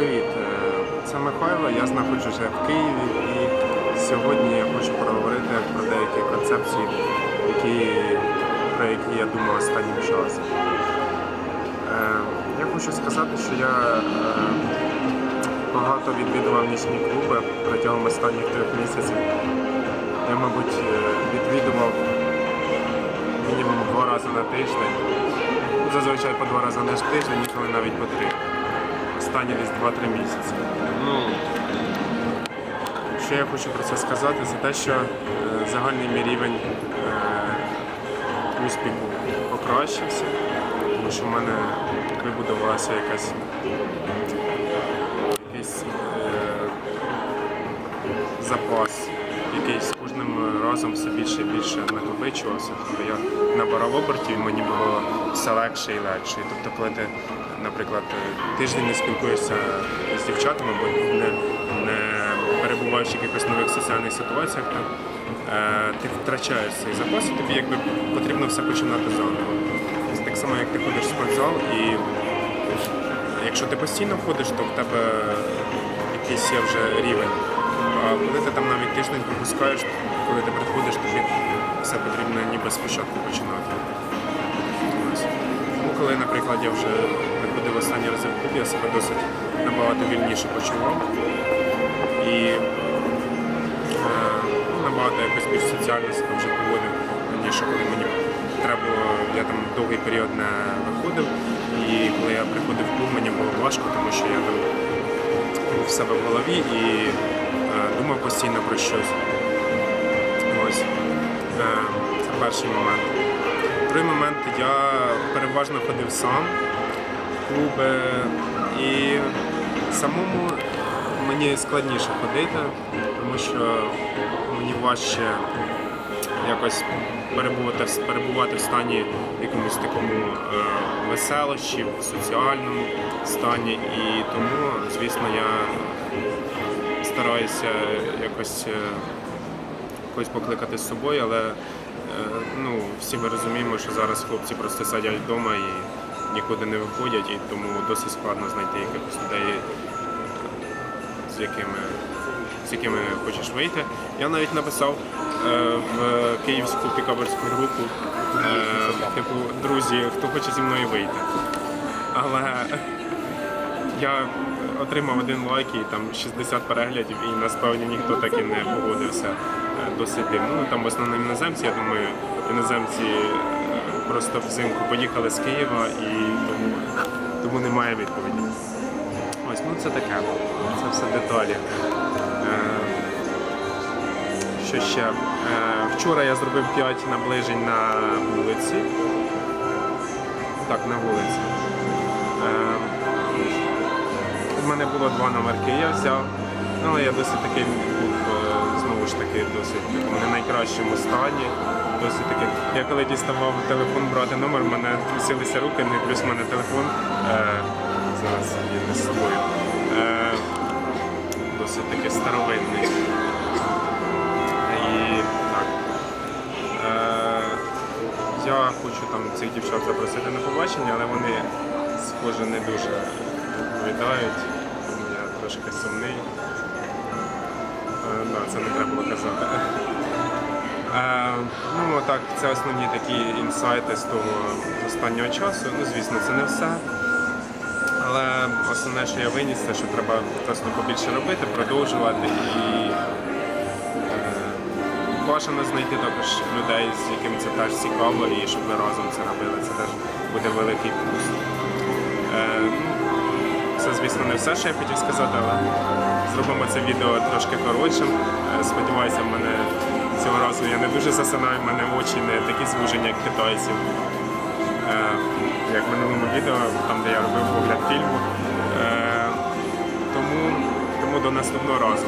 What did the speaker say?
Привіт, е, це Михайло. Я знаходжуся в Києві і сьогодні я хочу проговорити про деякі концепції, які, про які я думав останнім часом. Е, Я хочу сказати, що я е, багато відвідував нічні клуби протягом останніх трьох місяців. Я, мабуть, відвідував мінімум два рази на тиждень. Зазвичай по два рази на тиждень, ніколи навіть по три. Останні десь 2-3 місяці. Ну, що я хочу про це сказати, це те, що е, загальний мій рівень е, успіху покращився, тому що в мене вибудувалася якась якийсь е, запас, який з кожним разом все більше і більше накопичувався. Тобто я набирав обертів, і мені було все легше і легше. Тобто, коли ти, наприклад, тиждень не спілкуєшся з дівчатами, або не, не перебуваєш в якихось нових соціальних ситуаціях, то е, ти втрачаєш цей запас, і тобі якби потрібно все починати заново. Так само, як ти ходиш в спортзал, і якщо ти постійно ходиш, то в тебе якийсь є вже рівень. А коли ти там навіть тиждень пропускаєш, коли ти приходиш, тобі все потрібно ніби спочатку починати. Ось. Коли, наприклад, я вже приходив останні рази в клуб, я себе досить набагато вільніше почував. І е, ну, набагато якось більш соціально себе вже поводив раніше, коли мені треба я там довгий період не виходив. І коли я приходив в клуб, мені було важко, тому що я там був в себе в голові і е, думав постійно про щось. Ось. Е, це перший момент. Другий момент я переважно ходив сам в клуби і самому мені складніше ходити, тому що мені важче якось перебувати, перебувати в стані якомусь такому е, веселощі, в соціальному стані. І тому, звісно, я стараюся якось е, когось покликати з собою, але е, ну, всі ми розуміємо, що зараз хлопці просто сидять вдома і нікуди не виходять, і тому досить складно знайти якихось людей, з якими, з якими хочеш вийти. Я навіть написав е, в київську пікаберську групу, е, типу, друзі, хто хоче зі мною вийти. Але я отримав один лайк і там 60 переглядів, і насправді ніхто так і не погодився е, досить дивно. Ну там в основному іноземці, я думаю, іноземці просто взимку поїхали з Києва і тому, тому немає відповіді. Ось, ну це таке. Це все деталі. Е, Що ще? Е, Вчора я зробив 5 наближень на вулиці. Так, на вулиці. Е, У мене було два номерки, я взяв. Ну, Але я досить таки був е, знову ж таки досить в не найкращому стані. Досить таки. Я коли діставав телефон брати номер, мене трусилися руки, ну і плюс в мене телефон. Е, зараз є не з собою. Е, досить таки старовинний. І так. Е, я хочу там цих дівчат запросити на побачення, але вони, схоже, не дуже відповідають, я трошки сумний. Е, да, це не треба було казати. Е, ну, так, це основні такі інсайти з того останнього часу. Ну, звісно, це не все. Але основне, що я виніс, це що треба просто побільше робити, продовжувати і е, бажано знайти також людей, з яким це теж цікаво, і щоб ви разом це робили. Це теж буде великий плюс. Е, це, звісно, не все, що я хотів сказати, але зробимо це відео трошки коротшим. Е, Сподіваюся, в мене цього разу я не дуже засинаю, в мене очі не такі звужені, як китайців. Е, Як в минулому відео, там де я робив погляд фільму. Е, Тому, тому до наступного разу.